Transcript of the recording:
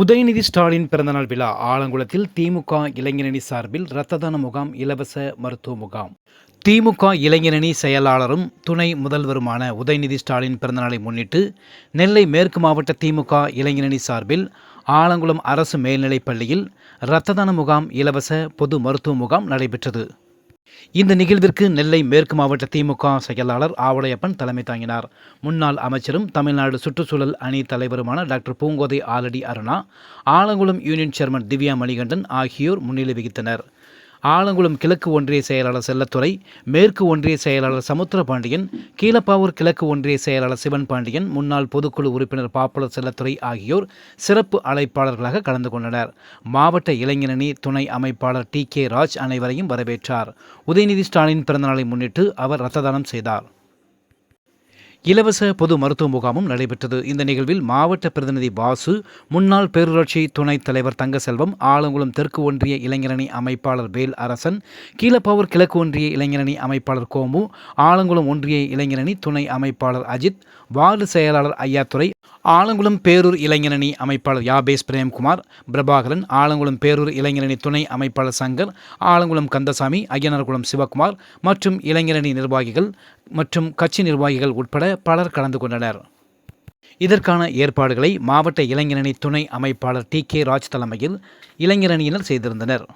உதயநிதி ஸ்டாலின் பிறந்தநாள் விழா ஆலங்குளத்தில் திமுக இளைஞரணி சார்பில் இரத்த தான முகாம் இலவச மருத்துவ முகாம். திமுக இளைஞரணி செயலாளரும் துணை முதல்வருமான உதயநிதி ஸ்டாலின் பிறந்தநாளை முன்னிட்டு நெல்லை மேற்கு மாவட்ட திமுக இளைஞரணி சார்பில் ஆலங்குளம் அரசு மேல்நிலைப் பள்ளியில் இரத்த தான முகாம் இலவச பொது மருத்துவ முகாம் நடைபெற்றது. இந்த நிகழ்விற்கு நெல்லை மேற்கு மாவட்ட திமுக செயலாளர் ஆவுடையப்பன் தலைமை தாங்கினார். முன்னாள் அமைச்சரும் தமிழ்நாடு சுற்றுச்சூழல் அணி தலைவருமான doctor Poongothai Aladi Aruna Alangulam union chairman Divya Manikandan ஆகியோர் முன்னிலை வகித்தனர். ஆலங்குளம் கிழக்கு ஒன்றிய செயலாளர் செல்லத்துறை மேற்கு ஒன்றிய செயலாளர் சமுத்திரபாண்டியன் கீழப்பாவூர் கிழக்கு ஒன்றிய செயலாளர் சிவன் பாண்டியன் முன்னாள் பொதுக்குழு உறுப்பினர் பாப்புலர் செல்லத்துறை ஆகியோர் சிறப்பு அழைப்பாளர்களாக கலந்து கொண்டனர். மாவட்ட இளைஞரணி துணை அமைப்பாளர் டி கே ராஜ் அனைவரையும் வரவேற்றார். உதயநிதி ஸ்டாலின் பிறந்தநாளை முன்னிட்டு அவர் ரத்த தானம் செய்தார். இலவச பொது மருத்துவ முகாமும் நடைபெற்றது. இந்த நிகழ்வில் மாவட்ட பிரதிநிதி வாசு முன்னாள் பேரூராட்சி துணைத் தலைவர் தங்கசெல்வம் ஆலங்குளம் தெற்கு ஒன்றிய இளைஞரணி அமைப்பாளர் வேல் அரசன் கீழப்பாவூர் கிழக்கு ஒன்றிய இளைஞரணி அமைப்பாளர் கோமு ஆலங்குளம் ஒன்றிய இளைஞரணி துணை அமைப்பாளர் அஜித் வார்டு செயலாளர் ஐயாத்துறை ஆலங்குளம் பேரூர் இளைஞரணி அமைப்பாளர் யாபேஸ் பிரேம்குமார் பிரபாகரன் ஆலங்குளம் பேரூர் இளைஞரணி துணை அமைப்பாளர் சங்கர் ஆலங்குளம் கந்தசாமி ஐயனார்குளம் சிவகுமார் மற்றும் இளைஞரணி நிர்வாகிகள் மற்றும் கட்சி நிர்வாகிகள் உட்பட பலர் கலந்து கொண்டனர். இதற்கான ஏற்பாடுகளை மாவட்ட இளைஞரணி துணை அமைப்பாளர் டி கே ராஜ் தலைமையில் இளைஞரணியினர் செய்திருந்தனர்.